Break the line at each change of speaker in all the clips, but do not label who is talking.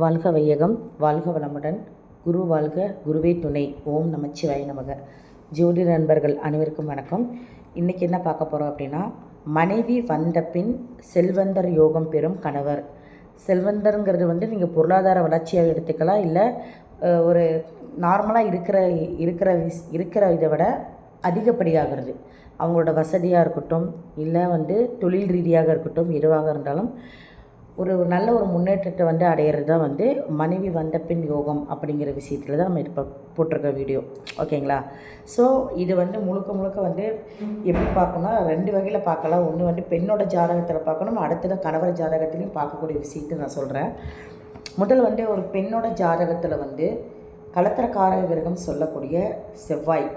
வாழ்க வையகம் வாழ்க வளமுடன். குரு வாழ்க குருவே துணை. ஓம் நமச்சிவாய நமக. ஜோதி நண்பர்கள் அனைவருக்கும் வணக்கம். இன்றைக்கி என்ன பார்க்க போகிறோம் அப்படின்னா மனைவி வந்த பின் செல்வந்தர் யோகம் பெறும் கணவர். செல்வந்தருங்கிறது வந்து நீங்கள் பொருளாதார வளர்ச்சியாக எடுத்துக்கலாம் இல்லை ஒரு நார்மலாக இருக்கிற இருக்கிற விஸ் இருக்கிற இதை விட அதிகப்படியாகிறது. அவங்களோட வசதியாக இருக்கட்டும் இல்லை வந்து தொழில் ரீதியாக இருக்கட்டும் எதுவாக இருந்தாலும் ஒரு ஒரு நல்ல ஒரு முன்னேற்றத்தை வந்து அடையிறது தான் வந்து மனைவி வந்த பின் யோகம் அப்படிங்கிற விஷயத்தில் தான் நம்ம இப்போ போட்டிருக்க வீடியோ ஓகேங்களா? ஸோ இது வந்து முழுக்க முழுக்க வந்து எப்படி பார்க்கணும்னா ரெண்டு வகையில் பார்க்கலாம். ஒன்று வந்து பெண்ணோட ஜாதகத்தில் பார்க்கணும். அடுத்தது கணவர் ஜாதகத்திலையும் பார்க்கக்கூடிய விஷயத்தை நான் சொல்கிறேன் முதல் வந்து ஒரு பெண்ணோட ஜாதகத்தில் வந்து கலத்திரக்கார கிரகம் சொல்லக்கூடிய செவ்வாய்.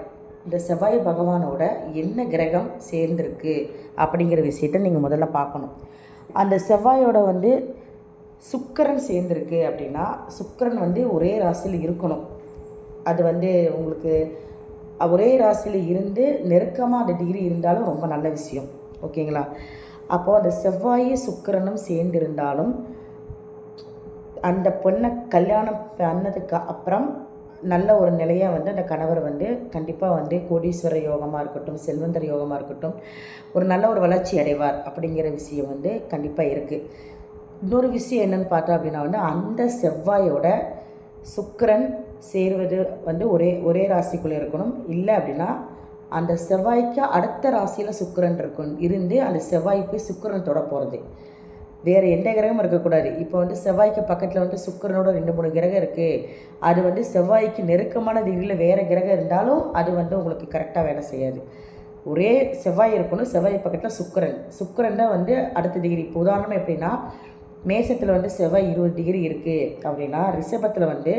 இந்த செவ்வாய் பகவானோட என்ன கிரகம் சேர்ந்திருக்கு அப்படிங்கிற விஷயத்தை நீங்கள் முதல்ல பார்க்கணும். அந்த செவ்வாயோட வந்து சுக்கரன் சேர்ந்துருக்கு அப்படின்னா சுக்கிரன் வந்து ஒரே ராசியில் இருக்கணும். அது வந்து உங்களுக்கு ஒரே ராசியில் இருந்து நெருக்கமாக அந்த டிகிரி இருந்தாலும் ரொம்ப நல்ல விஷயம். ஓகேங்களா? அப்போது அந்த செவ்வாய் சுக்கிரனும் சேர்ந்திருந்தாலும் அந்த பொண்ணை கல்யாணம் பண்ணதுக்கு அப்புறம் நல்ல ஒரு நிலையை வந்து அந்த கணவர் வந்து கண்டிப்பாக வந்து கோடீஸ்வர யோகமாக இருக்கட்டும் செல்வந்தர் யோகமாக இருக்கட்டும் ஒரு நல்ல ஒரு வளர்ச்சி அடைவார் அப்படிங்கிற விஷயம் வந்து கண்டிப்பாக இருக்குது இன்னொரு விஷயம் என்னன்னு பார்த்தோம் அப்படின்னா வந்து அந்த செவ்வாயோட சுக்கிரன் சேர்வது வந்து ஒரே ஒரே ராசிக்குள்ளே இருக்கணும். இல்லை அப்படின்னா அந்த செவ்வாய்க்கு அடுத்த ராசியில் சுக்கிரன் இருக்கும் இருந்து அந்த செவ்வாய் போய் சுக்கரன் தொட போகிறது வேறு எந்த கிரகமும் இருக்கக்கூடாது. இப்போ வந்து செவ்வாய்க்கு பக்கத்தில் வந்து சுக்கரனோட ரெண்டு மூணு கிரகம் இருக்குது அது வந்து செவ்வாய்க்கு நெருக்கமான டிகிரியில் வேறு கிரகம் இருந்தாலும் அது வந்து உங்களுக்கு கரெக்டாக வேலை செய்யாது. ஒரே செவ்வாய் இருக்கணும் செவ்வாய் பக்கத்தில் சுக்கிரன். சுக்கரன் தான் வந்து அடுத்த டிகிரி இப்போ உதாரணம் எப்படின்னா மேசத்தில் வந்து செவ்வாய் இருபது டிகிரி இருக்குது அப்படின்னா ரிஷபத்தில் வந்து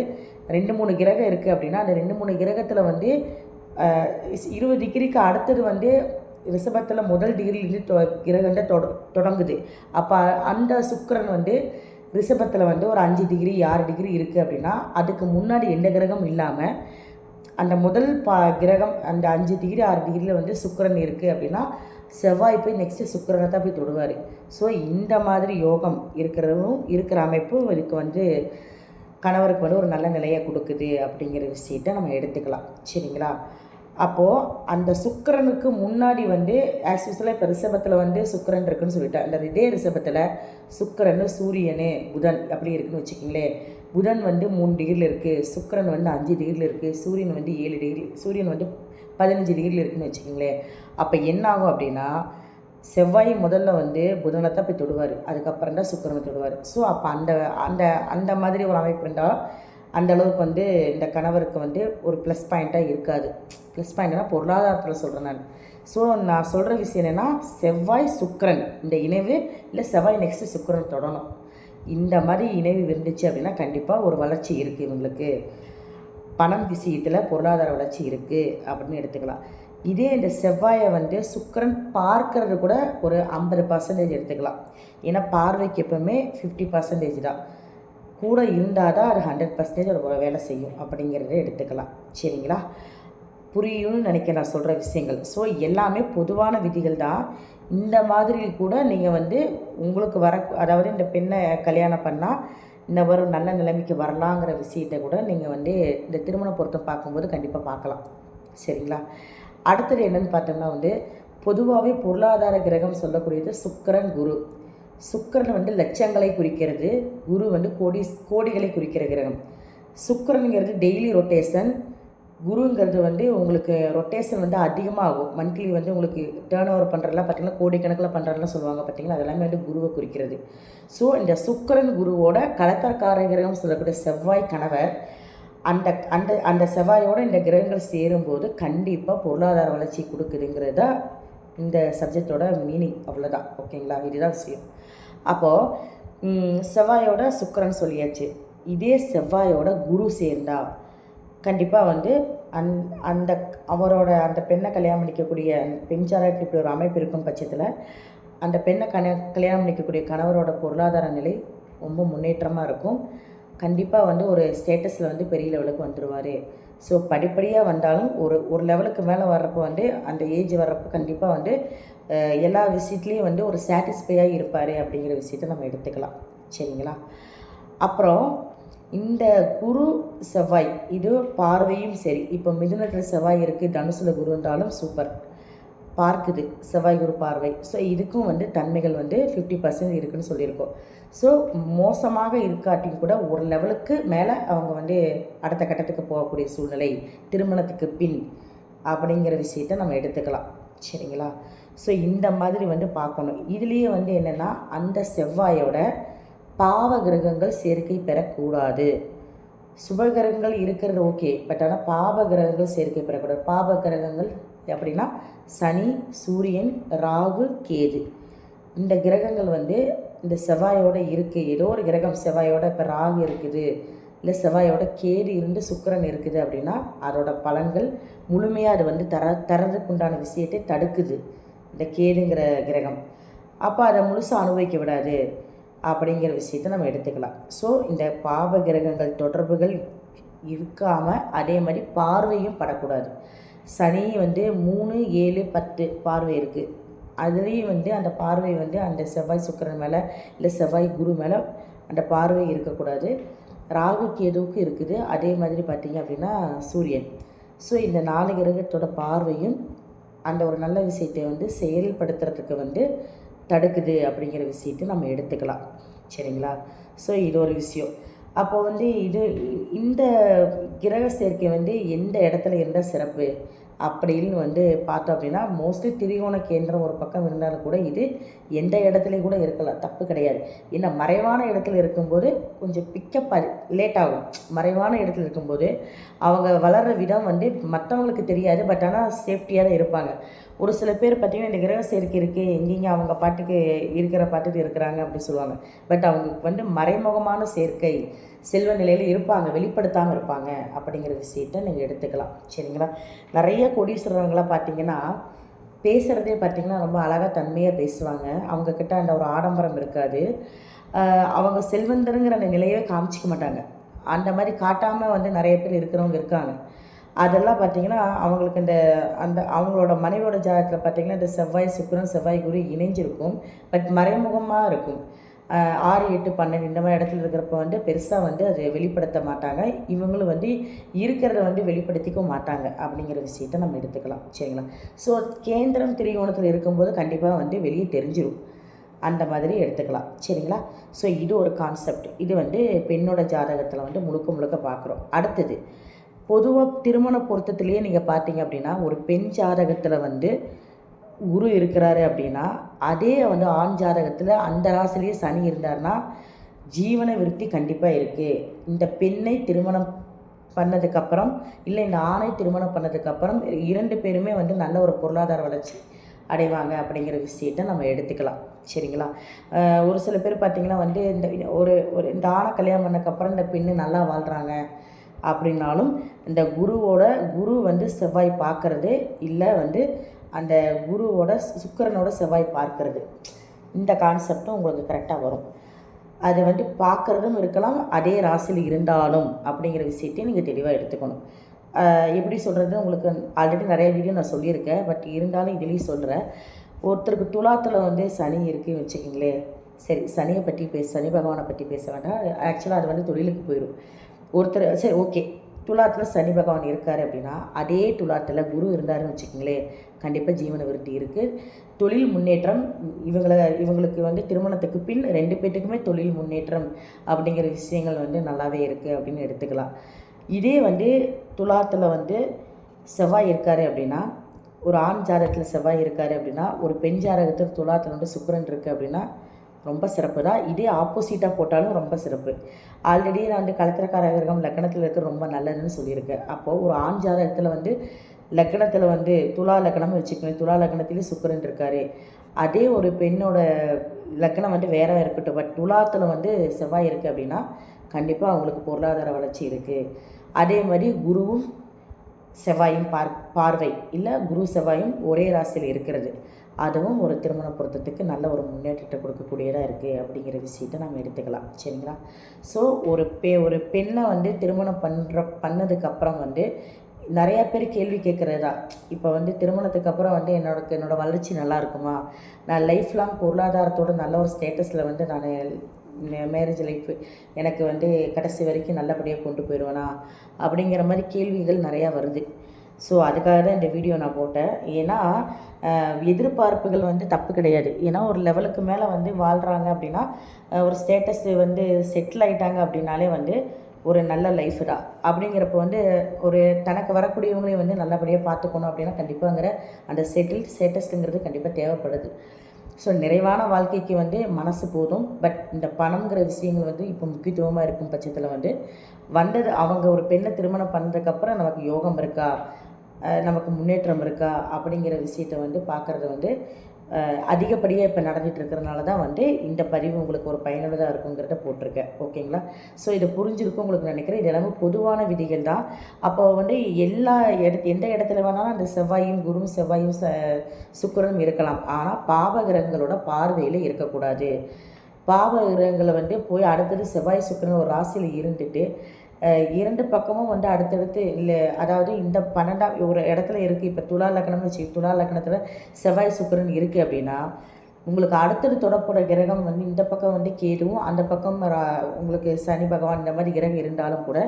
ரெண்டு மூணு கிரகம் இருக்குது அப்படின்னா அந்த ரெண்டு மூணு கிரகத்தில் வந்து இருபது டிகிரிக்கு அடுத்தது வந்து ரிஷபத்தில் முதல் டிகிரிலேருந்து தொ கிரகண்ட தொட தொடங்குது. அப்போ அந்த சுக்கரன் வந்து ரிஷபத்தில் வந்து ஒரு அஞ்சு டிகிரி ஆறு டிகிரி இருக்குது அப்படின்னா அதுக்கு முன்னாடி எந்த கிரகம் இல்லாமல் அந்த முதல் பா கிரகம் அந்த அஞ்சு டிகிரி ஆறு டிகிரியில் வந்து சுக்கிரன் இருக்குது அப்படின்னா செவ்வாய் போய் நெக்ஸ்ட்டு சுக்கரனை தான் போய் தொடுவார். ஸோ இந்த மாதிரி யோகம் இருக்கிறதும் இருக்கிற அமைப்பும் இதுக்கு வந்து கணவருக்கு வந்து ஒரு நல்ல நிலையை கொடுக்குது அப்படிங்கிற விஷயத்தை நம்ம எடுத்துக்கலாம். சரிங்களா? அப்போது அந்த சுக்கரனுக்கு முன்னாடி வந்து ஆஸ் யூஸ்வலாக இப்போ ரிஷபத்தில் வந்து சுக்கரன் இருக்குன்னு சொல்லிட்டேன் அந்த இதே ரிஷபத்தில் சுக்கரன் சூரியனு புதன் அப்படி இருக்குன்னு வச்சுக்கிங்களேன். புதன் வந்து மூணு டிகிரியில் இருக்குது சுக்கரன் வந்து அஞ்சு டிகிரியில் இருக்குது சூரியன் வந்து ஏழு டிகிரி சூரியன் வந்து பதினஞ்சு டிகிரியில் இருக்குன்னு வச்சுக்கிங்களேன். அப்போ என்ன ஆகும் அப்படின்னா செவ்வாய் முதல்ல வந்து புதனை தான் போய் தொடுவார். அதுக்கப்புறம் தான் சுக்கிரனை தொடுவார். ஸோ அப்போ அந்த அந்த அந்த மாதிரி ஒரு அமைப்பு இருந்தால் அந்த அளவுக்கு வந்து இந்த கணவருக்கு வந்து ஒரு ப்ளஸ் பாயிண்ட்டாக இருக்காது. ப்ளஸ் பாயிண்ட்னா பொருளாதாரத்தில் சொல்கிறேன் நான். ஸோ நான் சொல்கிற விஷயம் என்னென்னா செவ்வாய் சுக்கரன் இந்த இணைவு இல்லை செவ்வாய் நெக்ஸ்ட்டு சுக்கரன் தொடணும். இந்த மாதிரி இணைவு இருந்துச்சு அப்படின்னா கண்டிப்பாக ஒரு வளர்ச்சி இருக்குது இவங்களுக்கு. பணம் விஷயத்தில் பொருளாதார வளர்ச்சி இருக்குது அப்படின்னு எடுத்துக்கலாம். இதே இந்த செவ்வாயை வந்து சுக்கரன் பார்க்கறது கூட ஒரு ஐம்பது பர்சன்டேஜ் எடுத்துக்கலாம். ஏன்னா பார்வைக்கு எப்பவுமே ஃபிஃப்டி பர்சன்டேஜ் தான். கூட இருந்தால் தான் அது ஹண்ட்ரட் பர்சன்டேஜ் ஒரு வேலை செய்யும் அப்படிங்கிறத எடுத்துக்கலாம். சரிங்களா? புரியும்னு நினைக்க நான் சொல்கிற விஷயங்கள். ஸோ எல்லாமே பொதுவான விதிகள் தான். இந்த மாதிரி கூட நீங்கள் வந்து உங்களுக்கு வர அதாவது இந்த பெண்ணை கல்யாணம் பண்ணால் இந்த வரும் நல்ல நிலைமைக்கு வரலாங்கிற விஷயத்தை கூட நீங்கள் வந்து இந்த திருமண பொருத்தம் பார்க்கும்போது கண்டிப்பாக பார்க்கலாம். சரிங்களா? அடுத்தது என்னன்னு பார்த்தோம்னா வந்து பொதுவாகவே பொருளாதார கிரகம் சொல்லக்கூடியது சுக்கரன் குரு. சுக்கரன் வந்து லட்சங்களை குறிக்கிறது. குரு வந்து கோடி கோடிகளை குறிக்கிற கிரகம். சுக்கிரனுங்கிறது டெய்லி ரொட்டேஷன் குருங்கிறது வந்து உங்களுக்கு ரொட்டேஷன் வந்து அதிகமாகும். மந்த்லி வந்து உங்களுக்கு டேர்ன் ஓவர் பண்ணுறதுலாம் பார்த்தீங்கன்னா கோடிக்கணக்கில் பண்ணுறதுலாம் சொல்லுவாங்க பார்த்தீங்களா அதெல்லாமே வந்து குருவை குறிக்கிறது. ஸோ இந்த சுக்கிரன் குருவோட கலத்தரக்கார கிரகம் சொல்லக்கூடிய செவ்வாய் கணவர் அந்த அந்த அந்த செவ்வாயோட இந்த கிரகங்கள் சேரும்போது கண்டிப்பாக பொருளாதார வளர்ச்சி கொடுக்குதுங்கிறது தான் இந்த சப்ஜெக்டோட மீனிங் அவ்வளோதான் ஓகேங்களா இதுதான் விஷயம். அப்போது செவ்வாயோட சுக்கரன் சொல்லியாச்சு. இதே செவ்வாயோட குரு சேர்ந்தா கண்டிப்பாக வந்து அந் அந்த அவரோட அந்த பெண்ணை கல்யாணம் பண்ணிக்கக்கூடிய பெண் இப்படி ஒரு அமைப்பு இருக்கும் பட்சத்தில் அந்த பெண்ணை கண கல்யாணம் பண்ணிக்கக்கூடிய கணவரோட பொருளாதார நிலை ரொம்ப முன்னேற்றமாக இருக்கும். கண்டிப்பாக வந்து ஒரு ஸ்டேட்டஸில் வந்து பெரிய லெவலுக்கு வந்துடுவார் ஸோ படிப்படியாக வந்தாலும் ஒரு ஒரு லெவலுக்கு மேலே வர்றப்போ வந்து அந்த ஏஜ் வர்றப்போ கண்டிப்பாக வந்து எல்லா விஷயத்துலேயும் வந்து ஒரு சாட்டிஸ்ஃபையாக இருப்பார் அப்படிங்கிற விஷயத்த நம்ம எடுத்துக்கலாம். சரிங்களா? அப்புறம் இந்த குரு செவ்வாய் இது பார்வையும் சரி. இப்போ மிதுனத்தில் செவ்வாய் இருக்குது தனுசில் குரு இருந்தாலும் சூப்பர் பார்க்குது. செவ்வாய் குரு பார்வை. ஸோ இதுக்கும் வந்து தன்மைகள் வந்து ஃபிஃப்டி பர்சன்ட் இருக்குன்னு சொல்லியிருக்கோம். ஸோ மோசமாக இருக்காட்டியும் கூட ஒரு லெவலுக்கு மேலே அவங்க வந்து அடுத்த கட்டத்துக்கு போகக்கூடிய சூழ்நிலை திருமணத்துக்கு பின் அப்படிங்கிற விஷயத்த நம்ம எடுத்துக்கலாம். சரிங்களா? ஸோ இந்த மாதிரி வந்து பார்க்கணும். இதுலேயே வந்து என்னென்னா அந்த செவ்வாயோட பாவ கிரகங்கள் சேர்க்கை பெறக்கூடாது. சுபகிரகங்கள் இருக்கிறது ஓகே. பட் ஆனால் பாவ கிரகங்கள் சேர்க்கை பெறக்கூடாது. பாவ கிரகங்கள் அப்படின்னா சனி சூரியன் ராகு கேது. இந்த கிரகங்கள் வந்து இந்த செவ்வாயோட இருக்குது ஏதோ ஒரு கிரகம் செவ்வாயோட இப்போ ராகு இருக்குது இல்லை செவ்வாயோட கேது இருந்து சுக்கரன் இருக்குது அப்படின்னா அதோட பலன்கள் முழுமையாக அது வந்து தர தரதுக்கு உண்டான விஷயத்தை தடுக்குது. இந்த கேதுங்கிற கிரகம். அப்போ அதை முழுசாக அனுபவிக்க விடாது அப்படிங்கிற விஷயத்தை நம்ம எடுத்துக்கலாம். ஸோ இந்த பாவ கிரகங்கள் தொடர்புகள் இருக்காமல் அதே மாதிரி பார்வையும் படக்கூடாது. சனி வந்து மூணு ஏழு பத்து பார்வை இருக்குது அதுலேயும் வந்து அந்த பார்வை வந்து அந்த செவ்வாய் சுக்கரன் மேலே இல்லை செவ்வாய் குரு மேலே அந்த பார்வை இருக்கக்கூடாது. ராகு கேதுவுக்கு இருக்குது. அதே மாதிரி பார்த்திங்க அப்படின்னா சூரியன். ஸோ இந்த நாலு கிரகத்தோட பார்வையும் அந்த ஒரு நல்ல விஷயத்தை வந்து செயல்படுத்துறதுக்கு வந்து தடுக்குது அப்படிங்கிற விஷயத்தை நம்ம எடுத்துக்கலாம். சரிங்களா? ஸோ இது ஒரு விஷயம். அப்போ வந்து இது இந்த கிரக சேர்க்கை வந்து எந்த இடத்துல இருந்தால் சிறப்பு? அப்படின்னு வந்து பார்த்தோம் அப்படின்னா மோஸ்ட்லி திரிகோண கேந்திரம் ஒரு பக்கம் இருந்தாலும் கூட இது எந்த இடத்துலையும் கூட இருக்கலாம். தப்பு கிடையாது. ஏன்னா மறைவான இடத்துல இருக்கும்போது கொஞ்சம் பிக்கப் லேட் ஆகும். மறைவான இடத்துல இருக்கும்போது அவங்க வளர்கிற விதம் வந்து மற்றவங்களுக்கு தெரியாது. பட் ஆனால் சேஃப்டியாக தான் இருப்பாங்க. ஒரு சில பேர் பார்த்திங்கன்னா இந்த கிரக சேர்க்கை இருக்குது எங்கெங்கே அவங்க பாட்டுக்கு இருக்கிற பாட்டுக்கு இருக்கிறாங்க அப்படின்னு சொல்லுவாங்க. பட் அவங்களுக்கு வந்து மறைமுகமான சேர்க்கை செல்வ நிலையில் இருப்பாங்க வெளிப்படுத்தாமல் இருப்பாங்க அப்படிங்கிற விஷயத்த நீங்கள் எடுத்துக்கலாம். சரிங்களா? நிறைய கோடீஸ்வரங்களாம் பார்த்தீங்கன்னா பேசுகிறதே பார்த்திங்கன்னா ரொம்ப அழகாக தன்மையாக பேசுவாங்க. அவங்கக்கிட்ட அந்த ஒரு ஆடம்பரம் இருக்காது. அவங்க செல்வந்தருங்கிற அந்த நிலையவே காமிச்சிக்க மாட்டாங்க. அந்த மாதிரி காட்டாமல் வந்து நிறைய பேர் இருக்கிறவங்க இருக்காங்க. அதெல்லாம் பார்த்திங்கன்னா அவங்களுக்கு இந்த அந்த அவங்களோட மனைவியோட ஜாதகத்தில் பார்த்திங்கன்னா இந்த செவ்வாய் சுக்கரன் செவ்வாய் குரு இணைஞ்சிருக்கும். பட் மறைமுகமாக இருக்கும். ஆறு எட்டு பன்னெண்டு இந்த மாதிரி இடத்துல இருக்கிறப்ப வந்து பெருசாக வந்து அது வெளிப்படுத்த மாட்டாங்க. இவங்களும் வந்து இருக்கிறத வந்து வெளிப்படுத்திக்க மாட்டாங்க அப்படிங்கிற விஷயத்த நம்ம எடுத்துக்கலாம். சரிங்களா? ஸோ கேந்திரம் திரிகோணத்தில் இருக்கும்போது கண்டிப்பாக வந்து வெளியே தெரிஞ்சிடும் அந்த மாதிரி எடுத்துக்கலாம். சரிங்களா? ஸோ இது ஒரு கான்செப்ட் இது வந்து பெண்ணோட ஜாதகத்தில் வந்து முழுக்க முழுக்க பார்க்குறோம். அடுத்தது பொதுவாக திருமண பொருத்தத்திலேயே நீங்கள் பார்த்தீங்க அப்படின்னா ஒரு பெண் ஜாதகத்தில் வந்து குரு இருக்கிறாரு அப்படின்னா அதே வந்து ஆண் ஜாதகத்தில் அந்த ராசிலேயே சனி இருந்தார்னா ஜீவன விருத்தி கண்டிப்பாக இருக்குது இந்த பெண்ணை திருமணம் பண்ணதுக்கப்புறம் இல்லை இந்த ஆணை திருமணம் பண்ணதுக்கப்புறம் இரண்டு பேருமே வந்து நல்ல ஒரு பொருளாதார வளர்ச்சி அடைவாங்க அப்படிங்கிற விஷயத்தை நம்ம எடுத்துக்கலாம். சரிங்களா? ஒரு சில பேர் பார்த்திங்கன்னா வந்து இந்த ஒரு ஒரு இந்த ஆணை கல்யாணம் பண்ணக்கப்புறம் இந்த பெண்ணு நல்லா வாழ்கிறாங்க அப்படின்னாலும் இந்த குருவோட குரு வந்து செவ்வாய் பார்க்குறது இல்லை வந்து அந்த குருவோட சுக்கரனோட செவ்வாய் பார்க்கறது. இந்த கான்செப்டும் உங்களுக்கு கரெக்டாக வரும். அது வந்து பார்க்குறதும் இருக்கலாம் அதே ராசியில் இருந்தாலும் அப்படிங்கிற விஷயத்தையும் நீங்கள் தெளிவாக எடுத்துக்கணும். எப்படி சொல்கிறது உங்களுக்கு ஆல்ரெடி நிறைய வீடியோ நான் சொல்லியிருக்கேன். பட் இருந்தாலும் இதுலேயும் சொல்கிறேன் ஒருத்தருக்கு துலாத்தில் வந்து சனி இருக்குன்னு வச்சுக்கிங்களேன். சரி சனியை பற்றி பேச சனி பகவானை பற்றி பேச வேண்டாம். ஆக்சுவலாக அது வந்து தொழிலுக்கு போயிடும் ஒருத்தர் சரி ஓகே. துலாத்தில் சனி பகவான் இருக்கார் அப்படின்னா அதே துலாத்தில் குரு இருந்தாருன்னு வச்சுக்கோங்களேன். கண்டிப்பாக ஜீவன விருத்தி இருக்குது தொழில் முன்னேற்றம் இவங்களை இவங்களுக்கு வந்து திருமணத்துக்கு பின் ரெண்டு பேர்த்துக்குமே தொழில் முன்னேற்றம் அப்படிங்கிற விஷயங்கள் வந்து நல்லாவே இருக்குது அப்படின்னு எடுத்துக்கலாம். இதே வந்து துலாத்தில் வந்து செவ்வாய் இருக்கார் அப்படின்னா ஒரு ஆண் ஜாதகத்தில் செவ்வாய் இருக்கார் அப்படின்னா ஒரு பெண் ஜாதகத்தில் துலாத்தில் வந்து சுக்கரன் இருக்குது அப்படின்னா ரொம்ப சிறப்பு தான். இதே ஆப்போசிட்டாக போட்டாலும் ரொம்ப சிறப்பு. ஆல்ரெடி நான் வந்து கலத்திரக்கார லக்கணத்தில் இருக்க ரொம்ப நல்லதுன்னு சொல்லியிருக்கேன். அப்போது ஒரு ஆண் ஜாதகத்தில் வந்து லக்கணத்தில் வந்து துலா லக்கணம் வச்சுக்கணும் துலா லக்கணத்திலே சுக்கரன் இருக்கார். அதே ஒரு பெண்ணோட லக்கணம் வந்து வேற இருக்கட்டும். பட் துலாத்தில் வந்து செவ்வாய் இருக்குது அப்படின்னா கண்டிப்பாக அவங்களுக்கு பொருளாதார வளர்ச்சி இருக்குது அதே மாதிரி குருவும் செவ்வாயும் பார் பார்வை. இல்லை குரு செவ்வாயும் ஒரே ராசியில் இருக்கிறது. அதுவும் ஒரு திருமண பொருத்தத்துக்கு நல்ல ஒரு முன்னேற்றத்தை கொடுக்கக்கூடியதாக இருக்குது அப்படிங்கிற விஷயத்தை நம்ம எடுத்துக்கலாம். சரிங்களா? ஸோ ஒரு பெ ஒரு பெண்ணை வந்து திருமணம் பண்ணுற பண்ணதுக்கப்புறம் வந்து நிறையா பேர் கேள்வி கேட்குறதா? இப்போ வந்து திருமணத்துக்கு அப்புறம் வந்து என்னோட என்னோடய வளர்ச்சி நல்லா இருக்குமா? நான் லைஃப் லாங் பொருளாதாரத்தோட நல்ல ஒரு ஸ்டேட்டஸில் வந்து நான் மேரேஜ் லைஃப் எனக்கு வந்து கடைசி வரைக்கும் நல்லபடியாக கொண்டு போயிடுவேனா அப்படிங்கிற மாதிரி கேள்விகள் நிறையா வருது. ஸோ அதுக்காக தான் இந்த வீடியோ நான் போட்டேன். ஏன்னா எதிர்பார்ப்புகள் வந்து தப்பு கிடையாது. ஏன்னா ஒரு லெவலுக்கு மேலே வந்து வாழ்கிறாங்க அப்படின்னா ஒரு ஸ்டேட்டஸ் வந்து செட்டில் ஆயிட்டாங்க அப்படின்னாலே வந்து ஒரு நல்ல லைஃப் தான். அப்படிங்கிறப்ப வந்து ஒரு தனக்கு வரக்கூடியவங்களையும் வந்து நல்லபடியாக பார்த்துக்கணும் அப்படின்னா கண்டிப்பாங்கிற அந்த செட்டில் ஸ்டேட்டஸுங்கிறது கண்டிப்பாக தேவைப்படுது. ஸோ நிறைவான வாழ்க்கைக்கு வந்து மனசு போதும். பட் இந்த பணம்ங்கிற விஷயங்கள் வந்து இப்போ முக்கியத்துவமாக இருக்கும் பட்சத்தில் வந்து வந்தது அவங்க ஒரு பெண்ணை திருமணம் பண்ணதுக்கப்புறம் நமக்கு யோகம் இருக்கா? நமக்கு முன்னேற்றம் இருக்கா அப்படிங்கிற விஷயத்த வந்து பார்க்குறது வந்து அதிகப்படியாக இப்போ நடந்துட்டு இருக்கிறனால தான் வந்து இந்த பதிவு உங்களுக்கு ஒரு பயனுள்ளதாக இருக்குங்கிறத போட்டிருக்கேன். ஓகேங்களா? ஸோ இதை புரிஞ்சிருக்கும் உங்களுக்கு நினைக்கிறேன். இது எல்லாமே பொதுவான விதிகள் தான். அப்போ வந்து எல்லா இடத்து எந்த இடத்துல வேணாலும் அந்த செவ்வாயும் குருவும் செவ்வாயும் ச சுக்கிரனும் இருக்கலாம். ஆனால் பாவகிரகங்களோட பார்வையில் இருக்கக்கூடாது. பாவகிரகங்களை வந்து போய் அடுத்தது செவ்வாய் சுக்கரன் ஒரு ராசியில் இருந்துட்டு இரண்டு பக்கமும் வந்து அடுத்தடுத்து இல்லை அதாவது இந்த பன்னெண்டாம் ஒரு இடத்துல இருக்குது இப்போ துலா லக்னம்னு வச்சு துலா லக்னத்தில் செவ்வாய் சுக்கிரன் இருக்குது அப்படின்னா உங்களுக்கு அடுத்தது தொடப்போட கிரகம் வந்து இந்த பக்கம் வந்து கேதுவும் அந்த பக்கம் உங்களுக்கு சனி பகவான் இந்த மாதிரி கிரகம் இருந்தாலும் கூட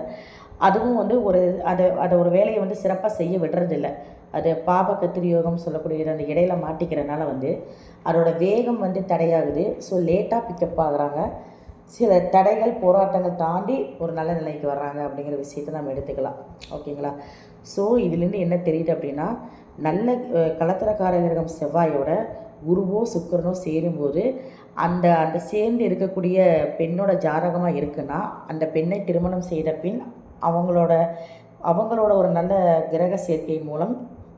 அதுவும் வந்து ஒரு அதை அதை ஒரு வேலையை வந்து சிறப்பாக செய்ய விடுறதில்ல. அது பாப கத்திரி யோகம் சொல்லக்கூடிய அந்த இடையில மாட்டிக்கிறனால வந்து அதோட வேகம் வந்து தடையாகுது. ஸோ லேட்டாக பிக்கப் ஆகுறாங்க. சில தடைகள் போராட்டங்கள் தாண்டி ஒரு நல்ல நிலைக்கு வர்றாங்க அப்படிங்கிற விஷயத்தை நம்ம எடுத்துக்கலாம். ஓகேங்களா? ஸோ இதுலேருந்து என்ன தெரியுது அப்படின்னா நல்ல அஹ், கலத்திரக்கார கிரகம் செவ்வாயோட குருவோ சுக்கிரனோ சேரும்போது அந்த அந்த சேர்ந்து இருக்கக்கூடிய பெண்ணோட ஜாதகமாக இருக்குன்னா அந்த பெண்ணை திருமணம் செய்த பின் அவங்களோட அவங்களோட ஒரு நல்ல கிரக சேர்க்கை மூலம்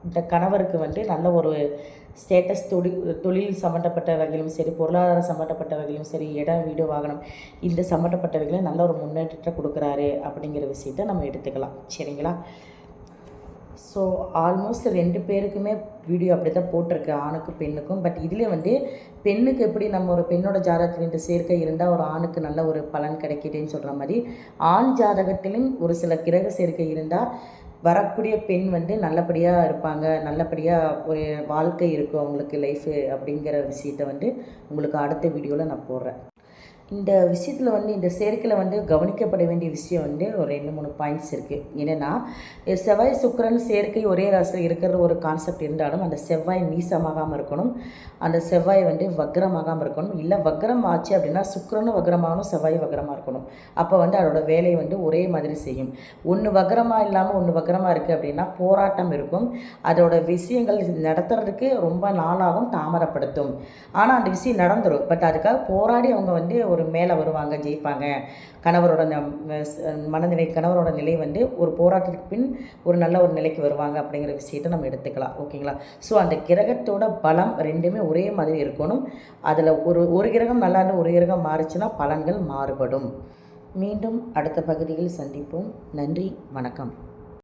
இந்த கணவருக்கு வந்து நல்ல ஒரு ஸ்டேட்டஸ் தொழில் தொழில் சம்மந்தப்பட்ட வகையிலும் சரி பொருளாதார சம்மந்தப்பட்ட வகையிலும் சரி இடம் வீடு வாகனம் இந்த சம்மந்தப்பட்ட வகையிலும் நல்ல ஒரு முன்னேற்றத்தை கொடுக்குறாரு அப்படிங்கிற விஷயத்த நம்ம எடுத்துக்கலாம். சரிங்களா? ஸோ ஆல்மோஸ்ட் ரெண்டு பேருக்குமே வீடியோ அப்படி தான் போட்டிருக்கு ஆணுக்கும் பெண்ணுக்கும். பட் இதில் வந்து பெண்ணுக்கு எப்படி நம்ம ஒரு பெண்ணோட ஜாதகத்தில் இந்த சேர்க்கை இருந்தால் ஒரு ஆணுக்கு நல்ல ஒரு பலன் கிடைக்கிதுன்னு சொல்கிற மாதிரி ஆண் ஜாதகத்திலும் ஒரு சில கிரக சேர்க்கை இருந்தால் வரக்கூடிய பெண் வந்து நல்லபடியாக இருப்பாங்க. நல்லபடியாக ஒரு வாழ்க்கை இருக்கும் அவங்களுக்கு லைஃபு அப்படிங்கிற விஷயத்த வந்து உங்களுக்கு அடுத்த வீடியோவில் நான் போடுறேன். இந்த விஷயத்தில் வந்து இந்த சேர்க்கையில் வந்து கவனிக்கப்பட வேண்டிய விஷயம் வந்து ஒரு ரெண்டு மூணு பாயிண்ட்ஸ் இருக்குது என்னென்னா செவ்வாய் சுக்கரன் சேர்க்கை ஒரே ராசியில் இருக்கிற ஒரு கான்செப்ட் இருந்தாலும் அந்த செவ்வாய் நீசமாகாமல் இருக்கணும். அந்த செவ்வாய் வந்து வக்ரமாகாமல் இருக்கணும். இல்லை வக்ரம் ஆச்சு அப்படின்னா சுக்கரனும் வக்ரமாகணும் செவ்வாய் வக்ரமாக இருக்கணும். அப்போ வந்து அதோட வேலையை வந்து ஒரே மாதிரி செய்யும். ஒன்று வக்ரமாக இல்லாமல் ஒன்று வக்ரமாக இருக்குது அப்படின்னா போராட்டம் இருக்கும். அதோட விஷயங்கள் நடத்துறதுக்கு ரொம்ப நாளாகவும் தாமதப்படுத்தும். ஆனால் அந்த விஷயம் நடந்துடும் பட் அதுக்காக போராடி அவங்க வந்து ஒரு மேலே வருவாங்க ஜெயிப்பாங்க. கணவரோட மனநிலை கணவரோட நிலை வந்து ஒரு போராட்டத்துக்கு பின் ஒரு நல்ல ஒரு நிலைக்கு வருவாங்க அப்படிங்கிற விஷயத்தை நம்ம எடுத்துக்கலாம். ஓகேங்களா? ஸோ அந்த கிரகத்தோட பலம் ரெண்டுமே ஒரே மாதிரி இருக்கணும். அதில் ஒரு ஒரு கிரகம் நல்லா இருந்து ஒரு கிரகம் மாறுச்சுன்னா பலன்கள் மாறுபடும். மீண்டும் அடுத்த பகுதியில் சந்திப்போம். நன்றி வணக்கம்.